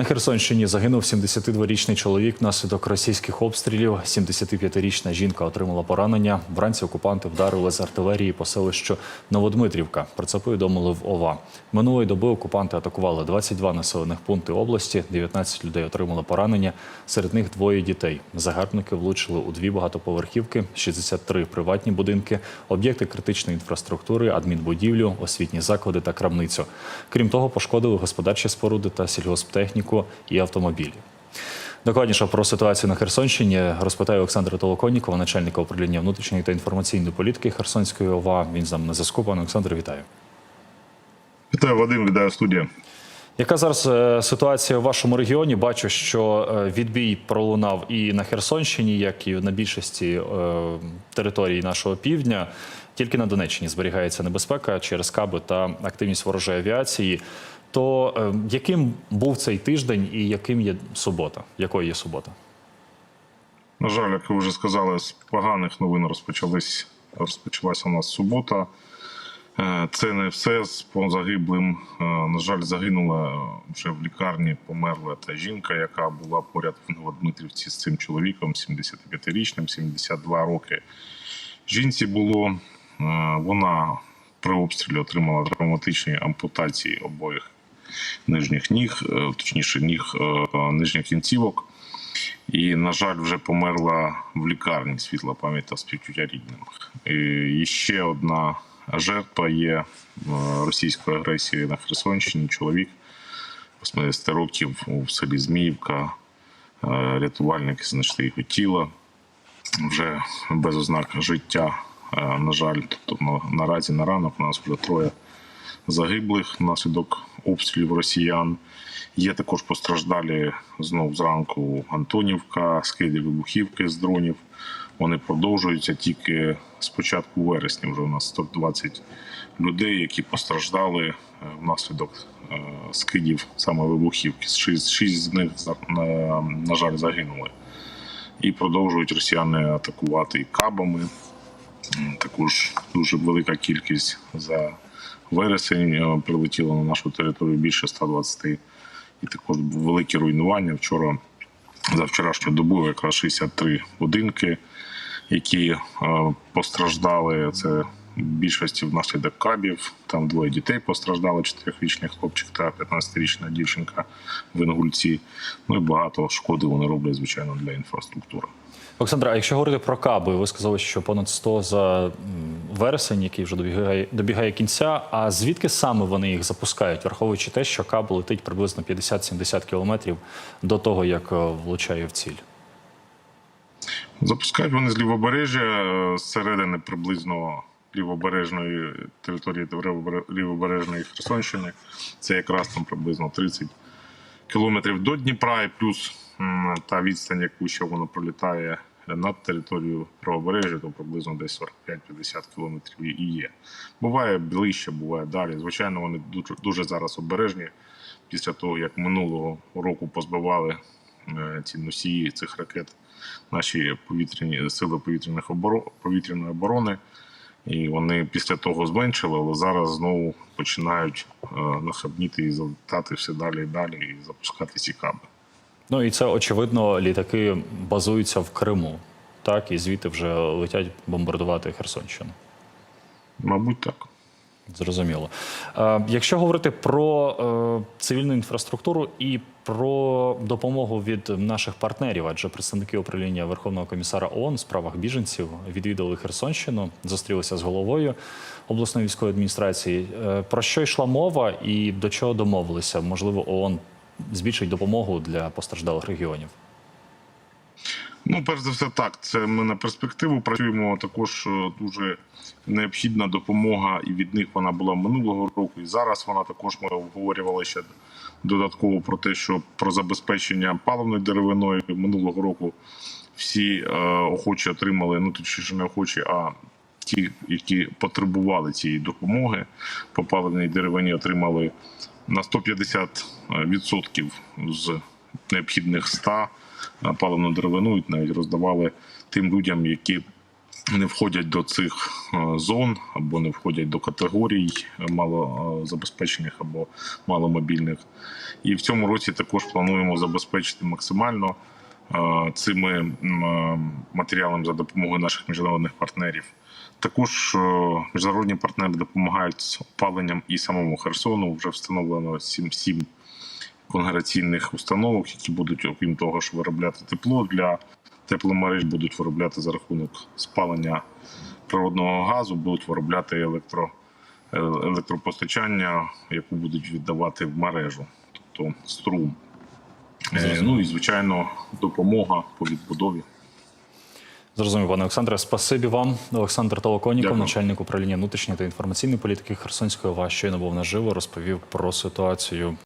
На Херсонщині загинув 72-річний чоловік внаслідок російських обстрілів. 75-річна жінка отримала поранення. Вранці окупанти вдарили з артилерії по селищу Новодмитрівка. Про це повідомили в ОВА. Минулої доби окупанти атакували 22 населених пункти області. 19 людей отримали поранення. Серед них двоє дітей. Загарбники влучили у дві багатоповерхівки, 63 приватні будинки, об'єкти критичної інфраструктури, адмінбудівлю, освітні заклади та крамницю. Крім того, пошкодили господарчі споруди та сільгосптехніку і автомобілі. Докладніше про ситуацію на Херсонщині розпитає Олександра Толоконнікова, начальника управління внутрішньої та інформаційної політики Херсонської ОВА. Він з нами на зв'язку. Пане Олександр, вітаю. Вітаю, Вадим, вітаю студія. Яка зараз е, ситуація в вашому регіоні? Бачу, що е, відбій пролунав і на Херсонщині, як і на більшості е, територій нашого півдня. Тільки на Донеччині зберігається небезпека через каби та активність ворожої авіації. То е, яким був цей тиждень і яким є субота? Якою є субота? На жаль, як ви вже сказали, з поганих новин розпочались розпочалася у нас субота. Е, Це не все з загиблим. Е, На жаль, загинула вже в лікарні, померла та жінка, яка була поряд в Новодмитрівці з цим чоловіком, 75-річним, 72 роки. Жінці було вона при обстрілі отримала травматичні ампутації обоїх нижніх ніг, е, точніше, ніг е, нижніх кінцівок. І, на жаль, вже померла в лікарні світла пам'ять та співчуття рідним. І ще одна жертва є е, російської агресії на Херсонщині. Чоловік 80 років у селі Зміївка. Е, Рятувальники знайшли його тіло вже без ознак життя. Е, На жаль, тобто наразі на ранок у нас вже троє загиблих внаслідок обстрілів росіян. Є також постраждалі знову зранку Антонівка, скиди вибухівки з дронів. Вони продовжуються тільки з початку вересня. Вже у нас 120 людей, які постраждали е, внаслідок е, скидів саме вибухівки. Шість, шість з них на, жаль загинули. І продовжують росіяни атакувати і кабами. Також дуже велика кількість за вересень е, прилетіло на нашу територію більше 120. І також великі руйнування. Вчора за вчорашню добу якраз 63 будинки, які е, постраждали. Це більшості внаслідок кабів. Там двоє дітей постраждали: 4-річний хлопчик та 15-річна дівчинка в Інгульці. Ну і багато шкоди вони роблять, звичайно, для інфраструктури. Олександр, а якщо говорити про каби, ви сказали, що понад 100 за вересень, який вже добігає, добігає кінця. А звідки саме вони їх запускають, враховуючи те, що каб летить приблизно 50-70 кілометрів до того, як е, влучає в ціль? Запускають вони з лівобережжя е, з середини приблизно лівобережної території лівобережної Херсонщини. Це якраз там приблизно 30 кілометрів до Дніпра, і плюс та відстань, яку ще воно пролітає над територією правобережжя, то приблизно десь 45-50 кілометрів і є. Буває ближче, буває далі. Звичайно, вони дуже, дуже зараз обережні після того, як минулого року позбивали е, ці носії цих ракет наші повітряні сили повітряних оборо... повітряної оборони. І вони після того зменшили, але зараз знову починають е, нахабніти і залітати все далі і далі, і запускати ці каби. Ну і це очевидно, літаки базуються в Криму, так і звідти вже летять бомбардувати Херсонщину. Мабуть, так. Зрозуміло. Е, Якщо говорити про е, цивільну інфраструктуру і про допомогу від наших партнерів, адже представники управління Верховного комісара ООН у справах біженців відвідали Херсонщину, зустрілися з головою обласної військової адміністрації. Е, Про що йшла мова і до чого домовилися? Можливо, ООН збільшить допомогу для постраждалих регіонів. Ну, перш за все, так. Це ми на перспективу працюємо. Також е, дуже необхідна допомога, і від них вона була минулого року. І зараз вона також ми обговорювали ще додатково про те, що про забезпечення паливною деревиною минулого року всі е, охочі отримали, ну точніше не охочі, а ті, які потребували цієї допомоги по паливній деревині, отримали на 150% з необхідних 100 паливну деревину і навіть роздавали тим людям, які не входять до цих е, зон або не входять до категорій малозабезпечених або маломобільних. І в цьому році також плануємо забезпечити максимально е, цими е, матеріалами за допомогою наших міжнародних партнерів. Також е, міжнародні партнери допомагають з опаленням і самому Херсону. Вже встановлено 7, 7 конгрегаційних установок, які будуть, окрім того, що виробляти тепло для тепломереж, будуть виробляти за рахунок спалення природного газу, будуть виробляти електро, е, електропостачання, яку будуть віддавати в мережу, тобто струм. Е, Ну і звичайно, допомога по відбудові. Зрозумів, пане Олександре. Спасибі вам. Олександр Толоконіков, начальник управління внутрішньої та інформаційної політики Херсонської ОВА, щойно був наживо, розповів про ситуацію